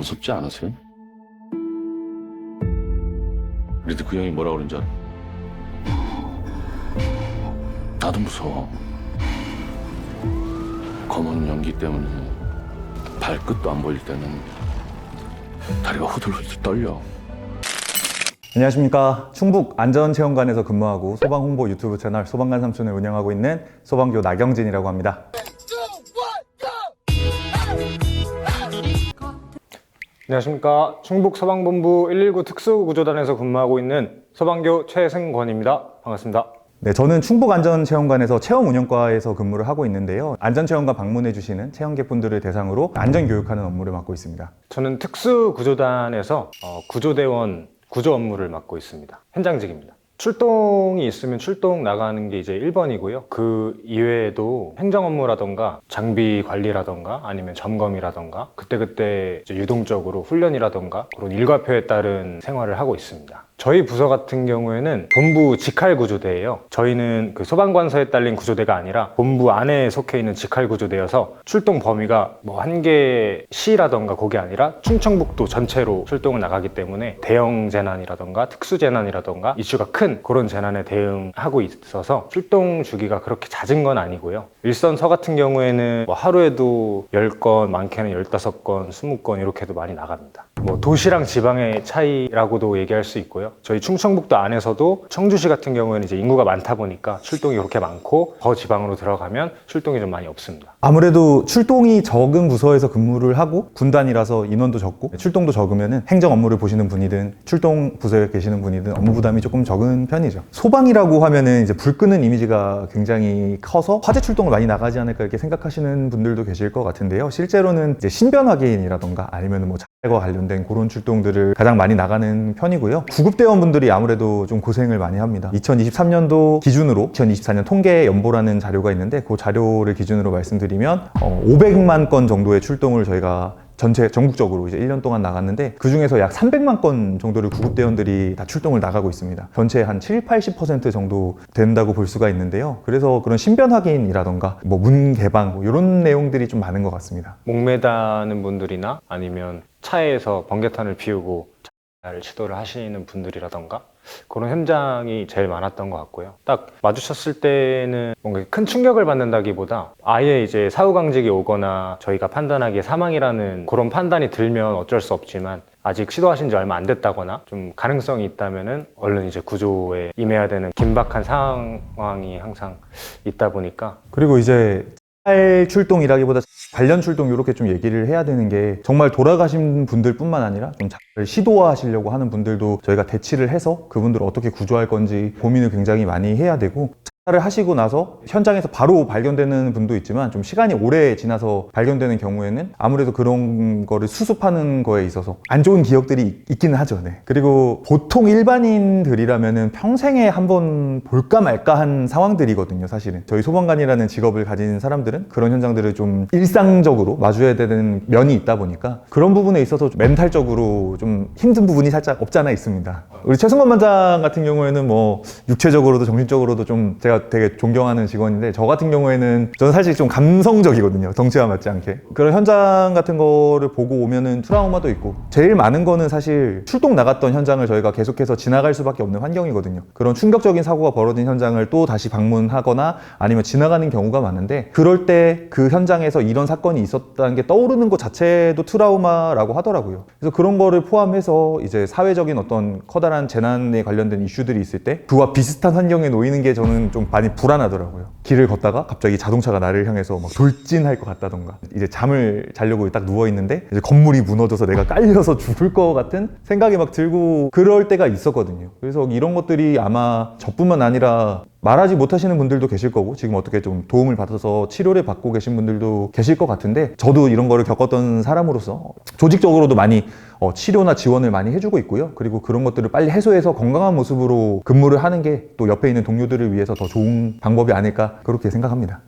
무섭지 않으세요? 그래도 그 형이 뭐라 그런지 알아? 나도 무서워. 검은 연기 때문에 발끝도 안 보일 때는 다리가 후들후들 떨려. 안녕하십니까. 충북 안전체험관에서 근무하고 소방홍보 유튜브 채널 소방관 삼촌을 운영하고 있는 소방교 나경진이라고 합니다. 안녕하십니까. 충북 소방본부 119 특수구조단에서 근무하고 있는 소방교 최승권입니다. 반갑습니다. 네, 저는 충북 안전체험관에서 체험 운영과에서 근무를 하고 있는데요. 안전체험관 방문해 주시는 체험객분들을 대상으로 안전교육하는 업무를 맡고 있습니다. 저는 특수구조단에서 어, 구조대원 구조 업무를 맡고 있습니다. 현장직입니다. 출동이 있으면 출동 나가는 게 이제 1번이고요. 그 이외에도 행정 업무라던가 장비 관리라던가 아니면 점검이라던가 그때그때 이제 유동적으로 훈련이라던가 그런 일과표에 따른 생활을 하고 있습니다. 저희 부서 같은 경우에는 본부 직할 구조대예요. 저희는 그 소방관서에 딸린 구조대가 아니라 본부 안에 속해 있는 직할 구조대여서 출동 범위가 뭐 한 개 시라던가 그게 아니라 충청북도 전체로 출동을 나가기 때문에 대형 재난이라던가 특수 재난이라던가 이슈가 큰 그런 재난에 대응하고 있어서 출동 주기가 그렇게 잦은 건 아니고요. 일선서 같은 경우에는 뭐 하루에도 10건, 많게는 15건, 20건 이렇게도 많이 나갑니다. 뭐 도시랑 지방의 차이라고도 얘기할 수 있고요. 저희 충청북도 안에서도 청주시 같은 경우에는 이제 인구가 많다 보니까 출동이 그렇게 많고 더 지방으로 들어가면 출동이 좀 많이 없습니다. 아무래도 출동이 적은 부서에서 근무를 하고 군단이라서 인원도 적고 출동도 적으면 행정 업무를 보시는 분이든 출동 부서에 계시는 분이든 업무 부담이 조금 적은 편이죠. 소방이라고 하면은 이제 불 끄는 이미지가 굉장히 커서 화재 출동을 많이 나가지 않을까 이렇게 생각하시는 분들도 계실 것 같은데요. 실제로는 이제 신변 확인이라던가 아니면 뭐 자살과 관련된 그런 출동들을 가장 많이 나가는 편이고요. 구급대원분들이 아무래도 좀 고생을 많이 합니다. 2023년도 기준으로 2024년 통계 연보라는 자료가 있는데 그 자료를 기준으로 말씀드리면 어, 500만 건 정도의 출동을 저희가 전체 전국적으로 이제 1년 동안 나갔는데 그 중에서 약 300만 건 정도를 구급대원들이 다 출동을 나가고 있습니다. 전체 한 7, 80% 정도 된다고 볼 수가 있는데요. 그래서 그런 신변 확인이라던가 뭐 문 개방 뭐 이런 내용들이 좀 많은 것 같습니다. 목매다는 분들이나 아니면 차에서 번개탄을 피우고 자살을 시도를 하시는 분들이라던가 그런 현장이 제일 많았던 것 같고요. 딱 마주쳤을 때는 뭔가 큰 충격을 받는다기보다 아예 이제 사후강직이 오거나 저희가 판단하기에 사망이라는 그런 판단이 들면 어쩔 수 없지만 아직 시도하신 지 얼마 안 됐다거나 좀 가능성이 있다면은 얼른 이제 구조에 임해야 되는 긴박한 상황이 항상 있다 보니까 그리고 이제 할 출동이라기보다 관련 출동 이렇게 좀 얘기를 해야 되는 게 정말 돌아가신 분들뿐만 아니라 좀 자살을 시도하시려고 하는 분들도 저희가 대치를 해서 그분들을 어떻게 구조할 건지 고민을 굉장히 많이 해야 되고 자살을 하시고 나서 현장에서 바로 발견되는 분도 있지만 좀 시간이 오래 지나서 발견되는 경우에는 아무래도 그런 거를 수습하는 거에 있어서 안 좋은 기억들이 있기는 하죠. 네. 그리고 보통 일반인들이라면은 평생에 한 번 볼까 말까 한 상황들이거든요. 사실은 저희 소방관이라는 직업을 가진 사람들은 그런 현장들을 좀 일상적으로 마주해야 되는 면이 있다 보니까 그런 부분에 있어서 좀 멘탈적으로 좀 힘든 부분이 살짝 없잖아 있습니다. 우리 최승건 반장 같은 경우에는 뭐 육체적으로도 정신적으로도 좀 제가 되게 존경하는 직원인데 저 같은 경우에는 저는 사실 좀 감성적이거든요. 덩치와 맞지 않게. 그런 현장 같은 거를 보고 오면은 트라우마도 있고 제일 많은 거는 사실 출동 나갔던 현장을 저희가 계속해서 지나갈 수밖에 없는 환경이거든요. 그런 충격적인 사고가 벌어진 현장을 또 다시 방문하거나 아니면 지나가는 경우가 많은데 그럴 때 그 현장에서 이런 사건이 있었다는 게 떠오르는 것 자체도 트라우마라고 하더라고요. 그래서 그런 거를 포함해서 이제 사회적인 어떤 커다란 재난에 관련된 이슈들이 있을 때 그와 비슷한 환경에 놓이는 게 저는 좀 많이 불안하더라고요. 길을 걷다가 갑자기 자동차가 나를 향해서 막 돌진할 것 같다던가 이제 잠을 자려고 딱 누워 있는데 이제 건물이 무너져서 내가 깔려서 죽을 것 같은 생각이 막 들고 그럴 때가 있었거든요. 그래서 이런 것들이 아마 저뿐만 아니라 말하지 못하시는 분들도 계실 거고 지금 어떻게 좀 도움을 받아서 치료를 받고 계신 분들도 계실 것 같은데 저도 이런 거를 겪었던 사람으로서 조직적으로도 많이 어, 치료나 지원을 많이 해주고 있고요. 그리고 그런 것들을 빨리 해소해서 건강한 모습으로 근무를 하는 게 또 옆에 있는 동료들을 위해서 더 좋은 방법이 아닐까 그렇게 생각합니다.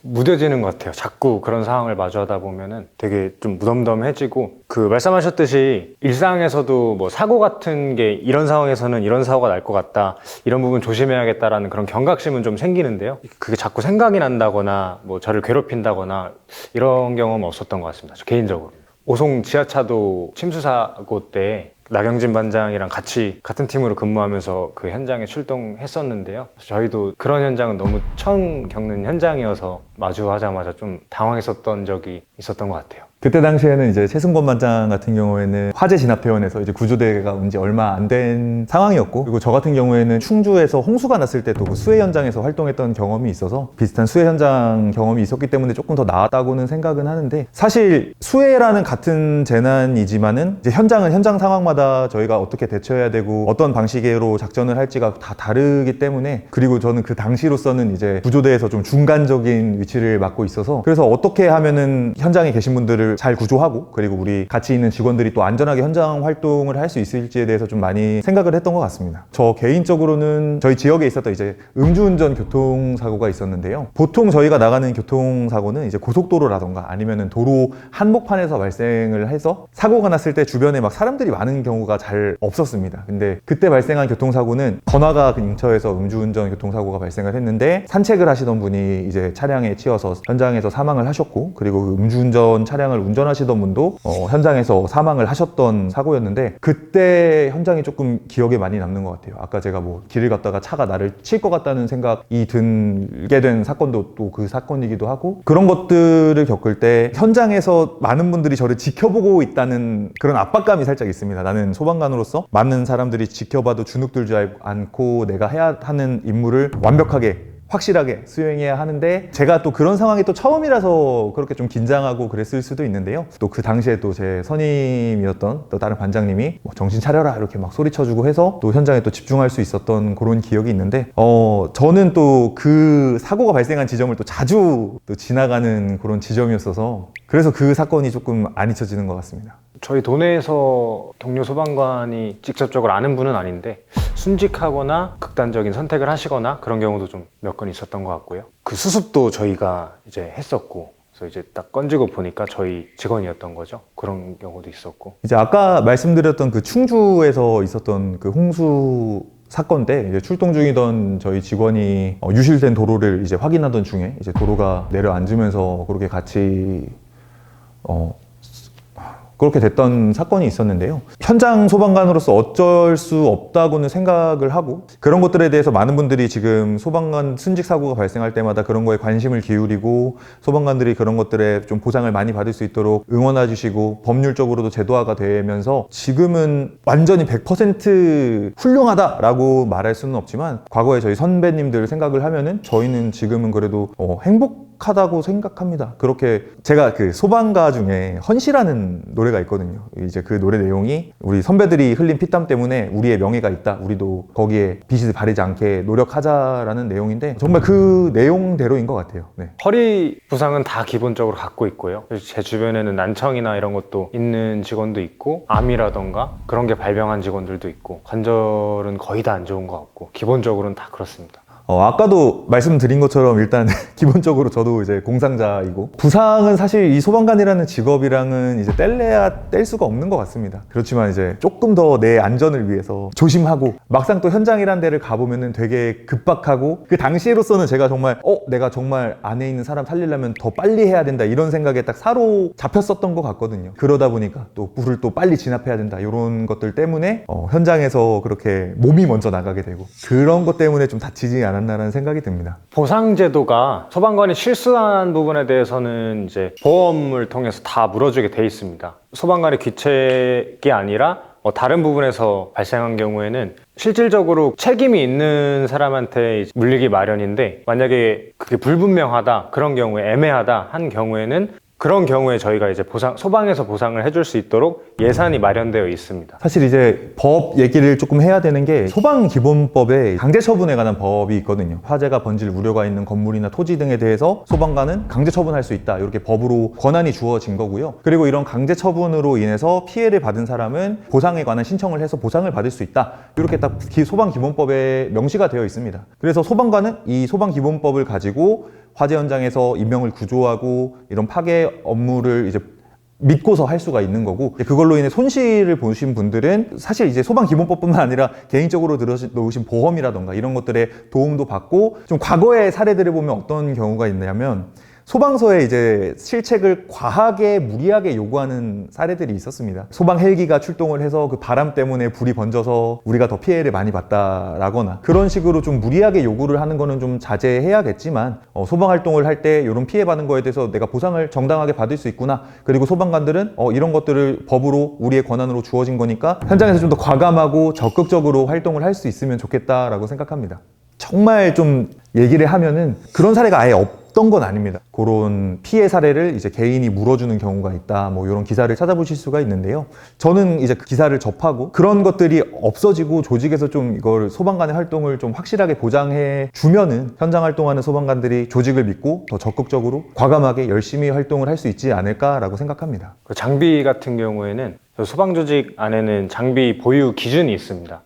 무뎌지는 것 같아요. 자꾸 그런 상황을 마주하다 보면은 되게 좀 무덤덤해지고 그 말씀하셨듯이 일상에서도 뭐 사고 같은 게 이런 상황에서는 이런 사고가 날 것 같다 이런 부분 조심해야겠다라는 그런 경각심은 좀 생기는데요. 그게 자꾸 생각이 난다거나 뭐 저를 괴롭힌다거나 이런 경험은 없었던 것 같습니다. 저 개인적으로. 오송 지하차도 침수 사고 때 나경진 반장이랑 같이 같은 팀으로 근무하면서 그 현장에 출동했었는데요. 저희도 그런 현장은 너무 처음 겪는 현장이어서 마주하자마자 좀 당황했었던 적이 있었던 것 같아요. 그때 당시에는 이제 최승권 반장 같은 경우에는 화재 진압대원에서 이제 구조대가 온 지 얼마 안 된 상황이었고 그리고 저 같은 경우에는 충주에서 홍수가 났을 때또그 수해 현장에서 활동했던 경험이 있어서 비슷한 수해 현장 경험이 있었기 때문에 조금 더 나았다고는 생각은 하는데 사실 수해라는 같은 재난이지만은 이제 현장은 현장 상황마다 저희가 어떻게 대처해야 되고 어떤 방식으로 작전을 할지가 다 다르기 때문에 그리고 저는 그 당시로서는 이제 구조대에서 좀 중간적인 위치를 맡고 있어서 그래서 어떻게 하면은 현장에 계신 분들을 잘 구조하고 그리고 우리 같이 있는 직원들이 또 안전하게 현장 활동을 할 수 있을지에 대해서 좀 많이 생각을 했던 것 같습니다. 저 개인적으로는 저희 지역에 있었던 이제 음주운전 교통사고가 있었는데요. 보통 저희가 나가는 교통사고는 이제 고속도로라던가 아니면은 도로 한복판에서 발생을 해서 사고가 났을 때 주변에 막 사람들이 많은 경우가 잘 없었습니다. 근데 그때 발생한 교통사고는 번화가 근처에서 음주운전 교통사고가 발생을 했는데 산책을 하시던 분이 이제 차량에 치여서 현장에서 사망을 하셨고 그리고 그 음주운전 차량을 운전하시던 분도 어, 현장에서 사망을 하셨던 사고였는데 그때 현장이 조금 기억에 많이 남는 것 같아요. 아까 제가 뭐 길을 갔다가 차가 나를 칠 것 같다는 생각이 들게 된 사건도 또 그 사건이기도 하고 그런 것들을 겪을 때 현장에서 많은 분들이 저를 지켜보고 있다는 그런 압박감이 살짝 있습니다. 나는 소방관으로서 많은 사람들이 지켜봐도 주눅들지 않고 내가 해야 하는 임무를 완벽하게 확실하게 수행해야 하는데 제가 또 그런 상황이 또 처음이라서 그렇게 좀 긴장하고 그랬을 수도 있는데요. 또 그 당시에 또 제 선임이었던 또 다른 반장님이 뭐 정신 차려라 이렇게 막 소리쳐주고 해서 또 현장에 또 집중할 수 있었던 그런 기억이 있는데 어 저는 또 그 사고가 발생한 지점을 또 자주 또 지나가는 그런 지점이었어서 그래서 그 사건이 조금 안 잊혀지는 것 같습니다. 저희 도내에서 동료 소방관이 직접적으로 아는 분은 아닌데 순직하거나 극단적인 선택을 하시거나 그런 경우도 좀 몇 건 있었던 것 같고요. 그 수습도 저희가 이제 했었고 그래서 이제 딱 건지고 보니까 저희 직원이었던 거죠. 그런 경우도 있었고 이제 아까 말씀드렸던 그 충주에서 있었던 그 홍수 사건 때 이제 출동 중이던 저희 직원이 어, 유실된 도로를 이제 확인하던 중에 이제 도로가 내려앉으면서 그렇게 같이 어 그렇게 됐던 사건이 있었는데요. 현장 소방관으로서 어쩔 수 없다고는 생각을 하고 그런 것들에 대해서 많은 분들이 지금 소방관 순직 사고가 발생할 때마다 그런 거에 관심을 기울이고 소방관들이 그런 것들에 좀 보상을 많이 받을 수 있도록 응원해 주시고 법률적으로도 제도화가 되면서 지금은 완전히 100% 훌륭하다라고 말할 수는 없지만 과거에 저희 선배님들 생각을 하면은 저희는 지금은 그래도 어, 행복 하다고 생각합니다. 그렇게 제가 그 소방가 중에 헌시라는 노래가 있거든요. 이제 그 노래 내용이 우리 선배들이 흘린 피땀 때문에 우리의 명예가 있다. 우리도 거기에 빛을 바르지 않게 노력하자라는 내용인데 정말 그 내용대로인 것 같아요. 네. 허리 부상은 다 기본적으로 갖고 있고요. 제 주변에는 난청이나 이런 것도 있는 직원도 있고 암이라던가 그런 게 발병한 직원들도 있고 관절은 거의 다 안 좋은 것 같고 기본적으로는 다 그렇습니다. 어, 아까도 말씀드린 것처럼 일단 기본적으로 저도 이제 공상자이고 부상은 사실 이 소방관이라는 직업이랑은 이제 뗄래야 뗄 수가 없는 것 같습니다. 그렇지만 이제 조금 더 내 안전을 위해서 조심하고 막상 또 현장이란 데를 가보면은 되게 급박하고 그 당시로서는 제가 정말 어 내가 정말 안에 있는 사람 살리려면 더 빨리 해야 된다 이런 생각에 딱 사로 잡혔었던 것 같거든요. 그러다 보니까 또 불을 또 빨리 진압해야 된다 이런 것들 때문에 어, 현장에서 그렇게 몸이 먼저 나가게 되고 그런 것 때문에 좀 다치지 않았나 라는 생각이 듭니다. 보상제도가 소방관이 실수한 부분에 대해서는 이제 보험을 통해서 다 물어주게 돼 있습니다. 소방관의 귀책이 아니라 뭐 다른 부분에서 발생한 경우에는 실질적으로 책임이 있는 사람한테 물리기 마련인데 만약에 그게 불분명하다 그런 경우에 애매하다 한 경우에는 그런 경우에 저희가 이제 보상 소방에서 보상을 해줄 수 있도록 예산이 마련되어 있습니다. 사실 이제 법 얘기를 조금 해야 되는 게 소방기본법에 강제처분에 관한 법이 있거든요. 화재가 번질 우려가 있는 건물이나 토지 등에 대해서 소방관은 강제처분할 수 있다. 이렇게 법으로 권한이 주어진 거고요. 그리고 이런 강제처분으로 인해서 피해를 받은 사람은 보상에 관한 신청을 해서 보상을 받을 수 있다. 이렇게 딱 기- 소방기본법에 명시가 되어 있습니다. 그래서 소방관은 이 소방기본법을 가지고 화재 현장에서 인명을 구조하고 이런 파괴 업무를 이제 믿고서 할 수가 있는 거고 그걸로 인해 손실을 보신 분들은 사실 이제 소방 기본법뿐만 아니라 개인적으로 들어놓으신 보험이라던가 이런 것들의 도움도 받고 좀 과거의 사례들을 보면 어떤 경우가 있냐면 소방서에 이제 실책을 과하게 무리하게 요구하는 사례들이 있었습니다. 소방 헬기가 출동을 해서 그 바람 때문에 불이 번져서 우리가 더 피해를 많이 봤다라거나 그런 식으로 좀 무리하게 요구를 하는 거는 좀 자제해야겠지만 어, 소방 활동을 할 때 이런 피해 받은 거에 대해서 내가 보상을 정당하게 받을 수 있구나. 그리고 소방관들은 어, 이런 것들을 법으로 우리의 권한으로 주어진 거니까 현장에서 좀 더 과감하고 적극적으로 활동을 할 수 있으면 좋겠다라고 생각합니다. 정말 좀 얘기를 하면은 그런 사례가 아예 없 던 건 아닙니다. 그런 피해 사례를 이제 개인이 물어주는 경우가 있다. 뭐 이런 기사를 찾아보실 수가 있는데요. 저는 이제 그 기사를 접하고 그런 것들이 없어지고 조직에서 좀 이걸 소방관의 활동을 좀 확실하게 보장해 주면은 현장 활동하는 소방관들이 조직을 믿고 더 적극적으로 과감하게 열심히 활동을 할 수 있지 않을까라고 생각합니다. 그 장비 같은 경우에는 저 소방 조직 안에는 장비 보유 기준이 있습니다.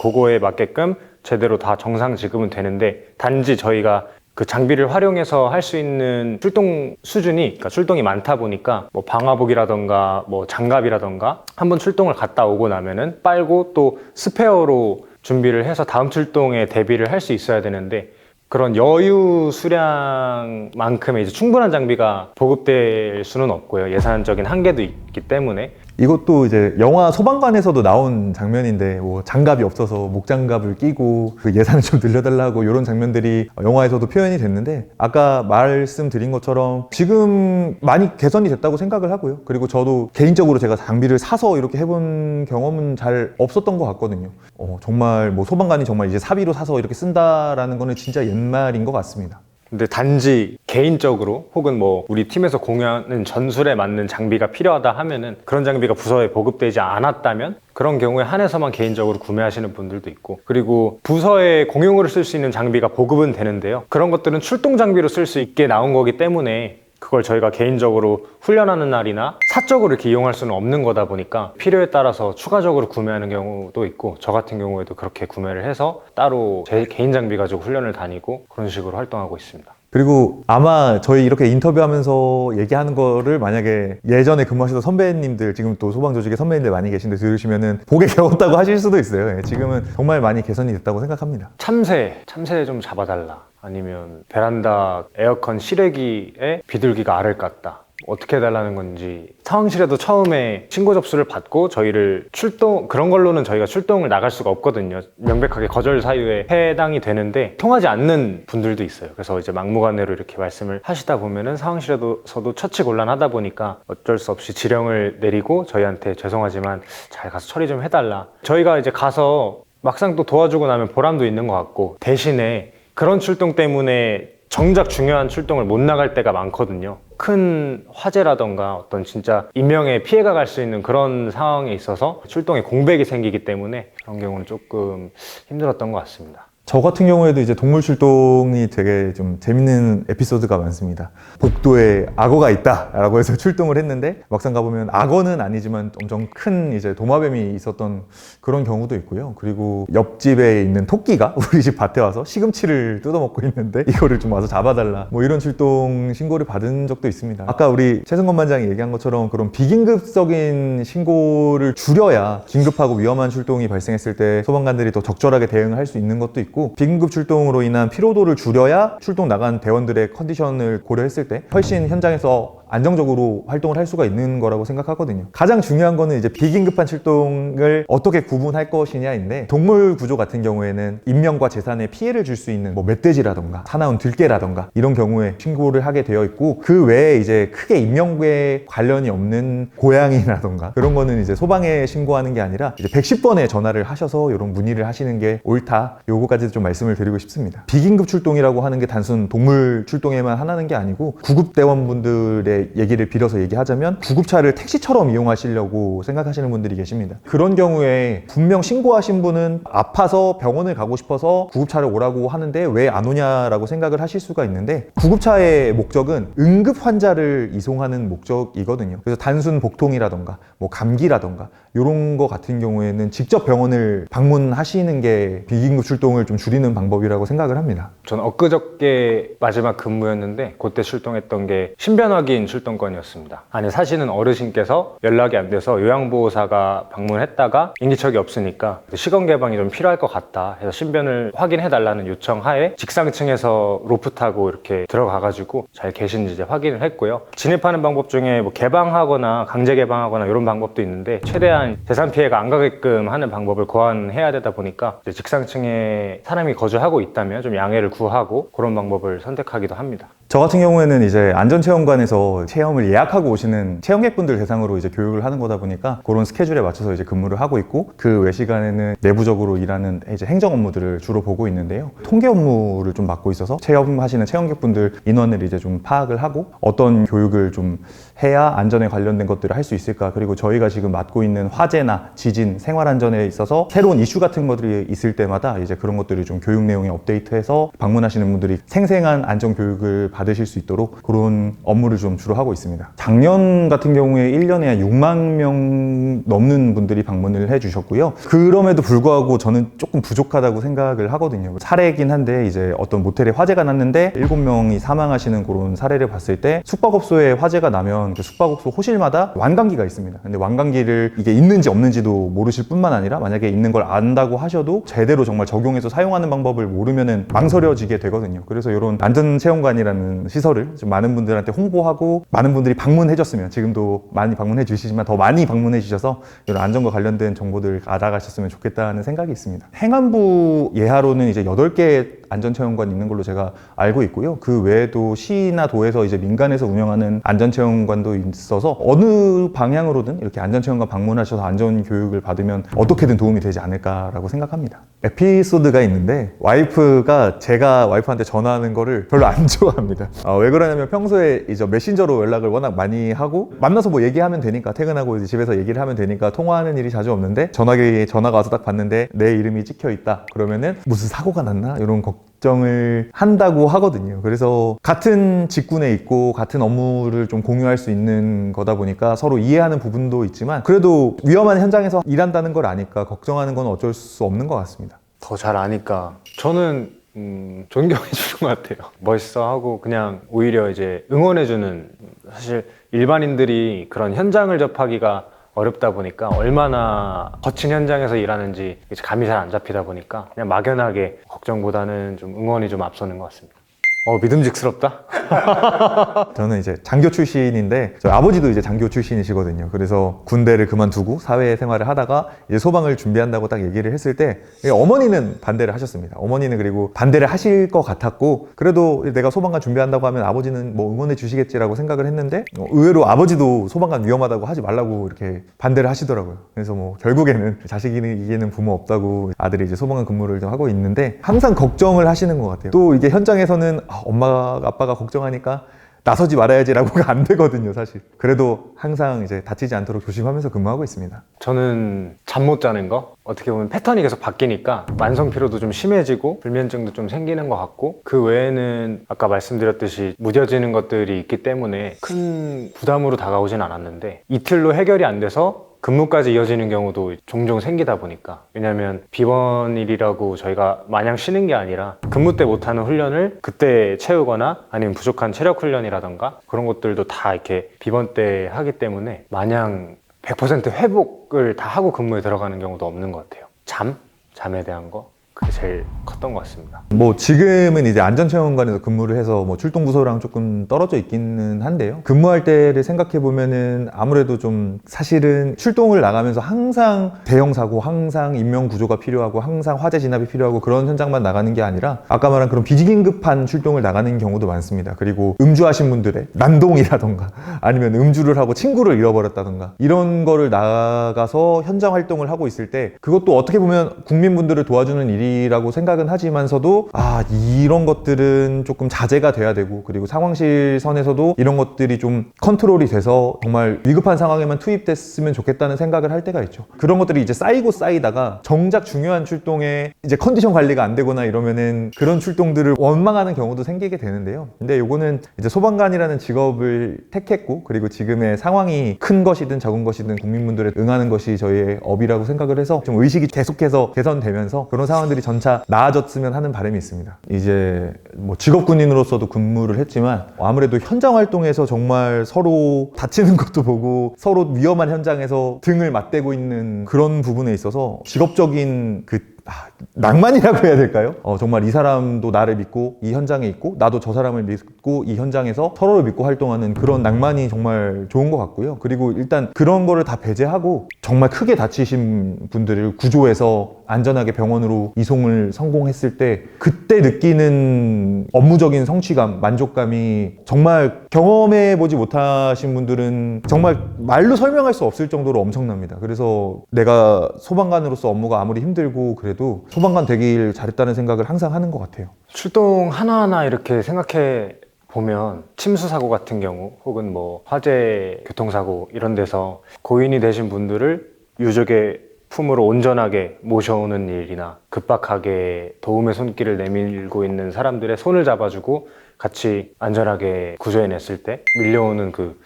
그거에 맞게끔 제대로 다 정상 지급은 되는데 단지 저희가 그 장비를 활용해서 할 수 있는 출동 수준이 그러니까 출동이 많다 보니까 뭐 방화복이라던가 뭐 장갑이라던가 한번 출동을 갔다 오고 나면은 빨고 또 스페어로 준비를 해서 다음 출동에 대비를 할 수 있어야 되는데 그런 여유 수량만큼의 이제 충분한 장비가 보급될 수는 없고요. 예산적인 한계도 있기 때문에 이것도 이제 영화 소방관에서도 나온 장면인데 뭐 장갑이 없어서 목장갑을 끼고 그 예산을 좀 늘려달라고 이런 장면들이 영화에서도 표현이 됐는데 아까 말씀드린 것처럼 지금 많이 개선이 됐다고 생각을 하고요. 그리고 저도 개인적으로 제가 장비를 사서 이렇게 해본 경험은 잘 없었던 것 같거든요. 어, 정말 뭐 소방관이 정말 이제 사비로 사서 이렇게 쓴다라는 거는 진짜 옛말인 것 같습니다. 근데 단지 개인적으로 혹은 뭐 우리 팀에서 공유하는 전술에 맞는 장비가 필요하다 하면은 그런 장비가 부서에 보급되지 않았다면 그런 경우에 한해서만 개인적으로 구매하시는 분들도 있고 그리고 부서에 공용으로 쓸 수 있는 장비가 보급은 되는데요. 그런 것들은 출동 장비로 쓸 수 있게 나온 거기 때문에 그걸 저희가 개인적으로 훈련하는 날이나 사적으로 이렇게 이용할 수는 없는 거다 보니까 필요에 따라서 추가적으로 구매하는 경우도 있고 저 같은 경우에도 그렇게 구매를 해서 따로 제 개인 장비 가지고 훈련을 다니고 그런 식으로 활동하고 있습니다. 그리고 아마 저희 이렇게 인터뷰하면서 얘기하는 거를 만약에 예전에 근무하시던 선배님들 지금 또 소방조직에 선배님들 많이 계신데 들으시면은 보게 겨웠다고 하실 수도 있어요. 예, 지금은 정말 많이 개선이 됐다고 생각합니다. 참새, 참새 좀 잡아달라. 아니면 베란다 에어컨 실외기에 비둘기가 알을 깠다. 어떻게 해달라는 건지 상황실에도 처음에 신고 접수를 받고 저희를 출동 그런 걸로는 저희가 출동을 나갈 수가 없거든요. 명백하게 거절 사유에 해당이 되는데 통하지 않는 분들도 있어요. 그래서 이제 막무가내로 이렇게 말씀을 하시다 보면은 상황실에서도 처치 곤란하다 보니까 어쩔 수 없이 지령을 내리고 저희한테 죄송하지만 잘 가서 처리 좀 해달라. 저희가 이제 가서 막상 또 도와주고 나면 보람도 있는 것 같고 대신에 그런 출동 때문에 정작 중요한 출동을 못 나갈 때가 많거든요. 큰 화재라던가 어떤 진짜 인명에 피해가 갈 수 있는 그런 상황에 있어서 출동에 공백이 생기기 때문에 그런 경우는 조금 힘들었던 것 같습니다. 저 같은 경우에도 이제 동물 출동이 되게 좀 재밌는 에피소드가 많습니다. 복도에 악어가 있다라고 해서 출동을 했는데 막상 가보면 악어는 아니지만 엄청 큰 이제 도마뱀이 있었던 그런 경우도 있고요. 그리고 옆집에 있는 토끼가 우리 집 밭에 와서 시금치를 뜯어먹고 있는데 이거를 좀 와서 잡아달라. 뭐 이런 출동 신고를 받은 적도 있습니다. 아까 우리 최승건 반장이 얘기한 것처럼 그런 비긴급적인 신고를 줄여야 긴급하고 위험한 출동이 발생했을 때 소방관들이 더 적절하게 대응을 할수 있는 것도 있고 비긴급 출동으로 인한 피로도를 줄여야 출동 나간 대원들의 컨디션을 고려했을 때 훨씬 현장에서 안정적으로 활동을 할 수가 있는 거라고 생각하거든요. 가장 중요한 거는 이제 비긴급한 출동을 어떻게 구분할 것이냐인데 동물 구조 같은 경우에는 인명과 재산에 피해를 줄 수 있는 뭐 멧돼지라던가 사나운 들개라던가 이런 경우에 신고를 하게 되어 있고 그 외에 이제 크게 인명에 관련이 없는 고양이라던가 그런 거는 이제 소방에 신고하는 게 아니라 이제 110번에 전화를 하셔서 이런 문의를 하시는 게 옳다. 요거까지도 좀 말씀을 드리고 싶습니다. 비긴급 출동이라고 하는 게 단순 동물 출동에만 하나는 게 아니고 구급 대원분들의 얘기를 빌어서 얘기하자면 구급차를 택시처럼 이용하시려고 생각하시는 분들이 계십니다. 그런 경우에 분명 신고하신 분은 아파서 병원을 가고 싶어서 구급차를 오라고 하는데 왜 안 오냐라고 생각을 하실 수가 있는데 구급차의 목적은 응급 환자를 이송하는 목적이거든요. 그래서 단순 복통이라던가 뭐 감기라던가 이런 거 같은 경우에는 직접 병원을 방문하시는 게 비긴급 출동을 좀 줄이는 방법이라고 생각을 합니다. 저는 엊그저께 마지막 근무였는데 그때 출동했던 게 신변 확인 출동건이었습니다. 안에 사시는 어르신께서 연락이 안 돼서 요양보호사가 방문했다가 인기척이 없으니까 시건 개방이 좀 필요할 것 같다 해서 신변을 확인해 달라는 요청 하에 직상층에서 로프 타고 이렇게 들어가가지고 잘 계신지 이제 확인을 했고요. 진입하는 방법 중에 뭐 개방하거나 강제 개방하거나 이런 방법도 있는데 최대한 재산 피해가 안 가게끔 하는 방법을 고안해야 되다 보니까 이제 직상층에 사람이 거주하고 있다면 좀 양해를 구하고 그런 방법을 선택하기도 합니다. 저 같은 경우에는 이제 안전체험관에서 체험을 예약하고 오시는 체험객분들 대상으로 이제 교육을 하는 거다 보니까 그런 스케줄에 맞춰서 이제 근무를 하고 있고 그 외 시간에는 내부적으로 일하는 이제 행정 업무들을 주로 보고 있는데요. 통계 업무를 좀 맡고 있어서 체험하시는 체험객분들 인원을 이제 좀 파악을 하고 어떤 교육을 좀 해야 안전에 관련된 것들을 할 수 있을까 그리고 저희가 지금 맡고 있는 화재나 지진, 생활 안전에 있어서 새로운 이슈 같은 것들이 있을 때마다 이제 그런 것들을 좀 교육 내용에 업데이트해서 방문하시는 분들이 생생한 안전 교육을 받으실 수 있도록 그런 업무를 좀 주로 하고 있습니다. 작년 같은 경우에 1년에 6만 명 넘는 분들이 방문을 해 주셨고요. 그럼에도 불구하고 저는 조금 부족하다고 생각을 하거든요. 사례이긴 한데 이제 어떤 모텔에 화재가 났는데 7명이 사망하시는 그런 사례를 봤을 때 숙박업소에 화재가 나면 그 숙박업소 호실마다 완강기가 있습니다. 근데 완강기를 이게 있는지 없는지도 모르실 뿐만 아니라 만약에 있는 걸 안다고 하셔도 제대로 정말 적용해서 사용하는 방법을 모르면은 망설여지게 되거든요. 그래서 이런 안전체험관이라는 시설을 좀 많은 분들한테 홍보하고 많은 분들이 방문해 줬으면 지금도 많이 방문해 주시지만 더 많이 방문해 주셔서 이런 안전과 관련된 정보들 알아가셨으면 좋겠다는 생각이 있습니다. 행안부 예하로는 이제 8개 안전체험관 있는 걸로 제가 알고 있고요. 그 외에도 시나 도에서 이제 민간에서 운영하는 안전체험관 도 있어서 어느 방향으로든 이렇게 안전체험관 방문하셔서 안전교육을 받으면 어떻게든 도움이 되지 않을까라고 생각합니다. 에피소드가 있는데 와이프가 제가 와이프한테 전화하는 거를 별로 안 좋아합니다. 어, 왜 그러냐면 평소에 이제 메신저로 연락을 워낙 많이 하고 만나서 뭐 얘기하면 되니까 퇴근하고 이제 집에서 얘기를 하면 되니까 통화하는 일이 자주 없는데 전화기에 전화가 와서 딱 봤는데 내 이름이 찍혀 있다. 그러면은 무슨 사고가 났나 이런 걱정 을 한다고 하거든요. 그래서 같은 직군에 있고 같은 업무를 좀 공유할 수 있는 거다 보니까 서로 이해하는 부분도 있지만 그래도 위험한 현장에서 일한다는 걸 아니까 걱정하는 건 어쩔 수 없는 것 같습니다. 더 잘 아니까 저는 음, 존경해 주는 것 같아요. 멋있어 하고 그냥 오히려 이제 응원해 주는 사실 일반인들이 그런 현장을 접하기가 어렵다 보니까 얼마나 거친 현장에서 일하는지 감이 잘 안 잡히다 보니까 그냥 막연하게 걱정보다는 좀 응원이 좀 앞서는 것 같습니다. 어 믿음직스럽다. 저는 이제 장교 출신인데 저희 아버지도 이제 장교 출신이시거든요. 그래서 군대를 그만두고 사회 생활을 하다가 이제 소방을 준비한다고 딱 얘기를 했을 때 어머니는 반대를 하셨습니다. 어머니는 그리고 반대를 하실 것 같았고 그래도 내가 소방관 준비한다고 하면 아버지는 뭐 응원해 주시겠지라고 생각을 했는데 어, 의외로 아버지도 소방관 위험하다고 하지 말라고 이렇게 반대를 하시더라고요. 그래서 뭐 결국에는 자식이 이기는 부모 없다고 아들이 이제 소방관 근무를 좀 하고 있는데 항상 걱정을 하시는 것 같아요. 또 이게 현장에서는 아, 엄마 아빠가 걱정하니까 나서지 말아야지라고가 안 되거든요, 사실. 그래도 항상 이제 다치지 않도록 조심하면서 근무하고 있습니다. 저는 잠 못 자는 거 어떻게 보면 패턴이 계속 바뀌니까 만성 피로도 좀 심해지고 불면증도 좀 생기는 것 같고 그 외에는 아까 말씀드렸듯이 무뎌지는 것들이 있기 때문에 큰 부담으로 다가오진 않았는데 이틀로 해결이 안 돼서 근무까지 이어지는 경우도 종종 생기다 보니까 왜냐하면 비번일이라고 저희가 마냥 쉬는 게 아니라 근무 때 못하는 훈련을 그때 채우거나 아니면 부족한 체력 훈련이라던가 그런 것들도 다 이렇게 비번 때 하기 때문에 마냥 100% 회복을 다 하고 근무에 들어가는 경우도 없는 것 같아요. 잠? 잠에 대한 거? 그게 제일 컸던 것 같습니다. 뭐 지금은 이제 안전체험관에서 근무를 해서 뭐 출동부서랑 조금 떨어져 있기는 한데요. 근무할 때를 생각해 보면은 아무래도 좀 사실은 출동을 나가면서 항상 대형 사고, 항상 인명 구조가 필요하고 항상 화재 진압이 필요하고 그런 현장만 나가는 게 아니라 아까 말한 그런 비긴급한 출동을 나가는 경우도 많습니다. 그리고 음주하신 분들의 난동이라던가 아니면 음주를 하고 친구를 잃어버렸다던가 이런 거를 나가서 현장 활동을 하고 있을 때 그것도 어떻게 보면 국민분들을 도와주는 일이 라고 생각은 하지만서도 아 이런 것들은 조금 자제가 돼야 되고 그리고 상황실 선에서도 이런 것들이 좀 컨트롤이 돼서 정말 위급한 상황에만 투입됐으면 좋겠다는 생각을 할 때가 있죠. 그런 것들이 이제 쌓이고 쌓이다가 정작 중요한 출동에 이제 컨디션 관리가 안 되거나 이러면은 그런 출동들을 원망하는 경우도 생기게 되는데요. 근데 요거는 이제 소방관이라는 직업을 택했고 그리고 지금의 상황이 큰 것이든 적은 것이든 국민분들에 응하는 것이 저희의 업이라고 생각을 해서 좀 의식이 계속해서 개선되면서 그런 상황들 이전 전차 나아졌으면 하는 바람이 있습니다. 이제 뭐 직업 군인으로서도 근무를 했지만 아무래도 현장 활동에서 정말 서로 다치는 것도 보고 서로 위험한 현장에서 등을 맞대고 있는 그런 부분에 있어서 직업적인 그 아, 낭만이라고 해야 될까요? 어, 정말 이 사람도 나를 믿고 이 현장에 있고 나도 저 사람을 믿고 이 현장에서 서로를 믿고 활동하는 그런 낭만이 정말 좋은 것 같고요. 그리고 일단 그런 거를 다 배제하고 정말 크게 다치신 분들을 구조해서 안전하게 병원으로 이송을 성공했을 때 그때 느끼는 업무적인 성취감, 만족감이 정말 경험해 보지 못하신 분들은 정말 말로 설명할 수 없을 정도로 엄청납니다. 그래서 내가 소방관으로서 업무가 아무리 힘들고 그래도 소방관 되길 잘했다는 생각을 항상 하는 것 같아요. 출동 하나하나 이렇게 생각해 보면 침수 사고 같은 경우 혹은 뭐 화재 교통사고 이런 데서 고인이 되신 분들을 유족의 품으로 온전하게 모셔오는 일이나 급박하게 도움의 손길을 내밀고 있는 사람들의 손을 잡아주고 같이 안전하게 구조해냈을 때 밀려오는 그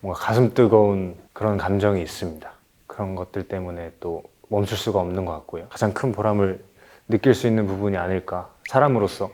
뭔가 가슴 뜨거운 그런 감정이 있습니다. 그런 것들 때문에 또 멈출 수가 없는 것 같고요. 가장 큰 보람을 느낄 수 있는 부분이 아닐까. 사람으로서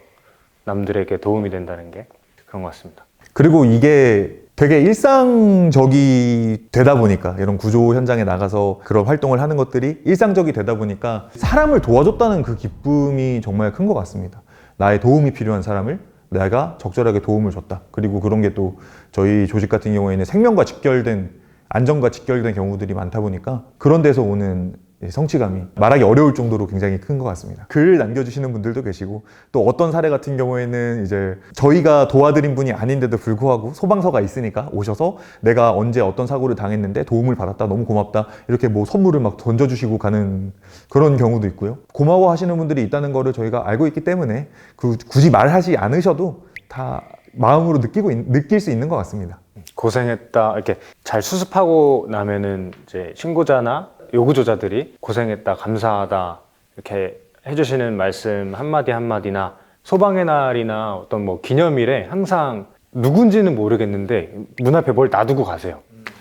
남들에게 도움이 된다는 게 그런 것 같습니다. 그리고 이게 되게 일상적이 되다 보니까 이런 구조 현장에 나가서 그런 활동을 하는 것들이 일상적이 되다 보니까 사람을 도와줬다는 그 기쁨이 정말 큰 것 같습니다. 나의 도움이 필요한 사람을 내가 적절하게 도움을 줬다. 그리고 그런 게 또 저희 조직 같은 경우에는 생명과 직결된 안전과 직결된 경우들이 많다 보니까 그런 데서 오는 이 성취감이 말하기 어려울 정도로 굉장히 큰 것 같습니다. 글 남겨주시는 분들도 계시고 또 어떤 사례 같은 경우에는 이제 저희가 도와드린 분이 아닌데도 불구하고 소방서가 있으니까 오셔서 내가 언제 어떤 사고를 당했는데 도움을 받았다 너무 고맙다 이렇게 뭐 선물을 막 던져주시고 가는 그런 경우도 있고요. 고마워하시는 분들이 있다는 거를 저희가 알고 있기 때문에 그 굳이 말하지 않으셔도 다 마음으로 느끼고 있- 느낄 수 있는 것 같습니다. 고생했다 이렇게 잘 수습하고 나면은 이제 신고자나 요구조자들이 고생했다 감사하다 이렇게 해주시는 말씀 한마디 한마디나 소방의 날이나 어떤 뭐 기념일에 항상 누군지는 모르겠는데 문 앞에 뭘 놔두고 가세요.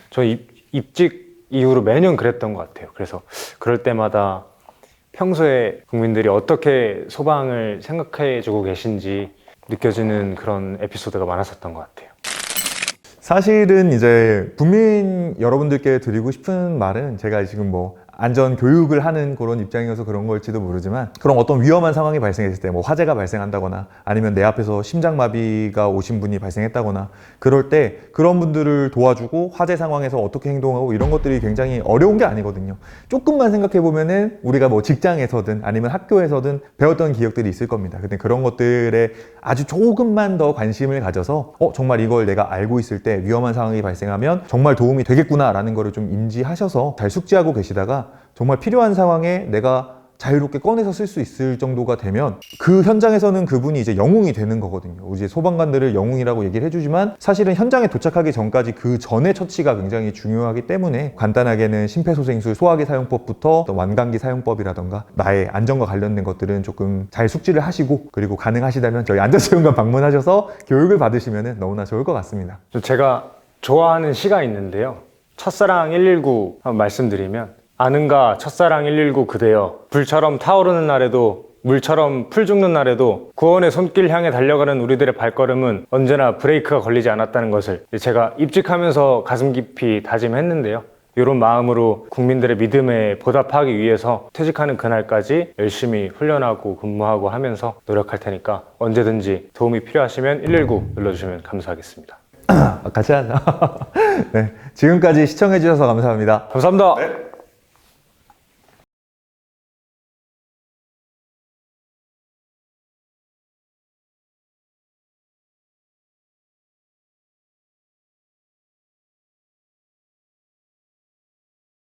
저 입, 입직 이후로 매년 그랬던 것 같아요. 그래서 그럴 때마다 평소에 국민들이 어떻게 소방을 생각해 주고 계신지 느껴지는 그런 에피소드가 많았었던 것 같아요. 사실은 이제 국민 여러분들께 드리고 싶은 말은 제가 지금 뭐 안전 교육을 하는 그런 입장이어서 그런 걸지도 모르지만 그런 어떤 위험한 상황이 발생했을 때 뭐 화재가 발생한다거나 아니면 내 앞에서 심장마비가 오신 분이 발생했다거나 그럴 때 그런 분들을 도와주고 화재 상황에서 어떻게 행동하고 이런 것들이 굉장히 어려운 게 아니거든요. 조금만 생각해 보면은 우리가 뭐 직장에서든 아니면 학교에서든 배웠던 기억들이 있을 겁니다. 근데 그런 것들에 아주 조금만 더 관심을 가져서 어 정말 이걸 내가 알고 있을 때 위험한 상황이 발생하면 정말 도움이 되겠구나라는 거를 좀 인지하셔서 잘 숙지하고 계시다가 정말 필요한 상황에 내가 자유롭게 꺼내서 쓸 수 있을 정도가 되면 그 현장에서는 그분이 이제 영웅이 되는 거거든요. 이제 소방관들을 영웅이라고 얘기를 해주지만 사실은 현장에 도착하기 전까지 그 전의 처치가 굉장히 중요하기 때문에 간단하게는 심폐소생술 소화기 사용법부터 또 완강기 사용법이라던가 나의 안전과 관련된 것들은 조금 잘 숙지를 하시고 그리고 가능하시다면 저희 안전체험관 방문하셔서 교육을 받으시면 너무나 좋을 것 같습니다. 제가 좋아하는 시가 있는데요. 첫사랑 119 한번 말씀드리면 아는가 첫사랑 119 그대여 불처럼 타오르는 날에도 물처럼 풀 죽는 날에도 구원의 손길 향해 달려가는 우리들의 발걸음은 언제나 브레이크가 걸리지 않았다는 것을 제가 입직하면서 가슴 깊이 다짐했는데요. 이런 마음으로 국민들의 믿음에 보답하기 위해서 퇴직하는 그날까지 열심히 훈련하고 근무하고 하면서 노력할 테니까 언제든지 도움이 필요하시면 119 눌러주시면 감사하겠습니다. 같이 하자. 네, 지금까지 시청해주셔서 감사합니다. 감사합니다.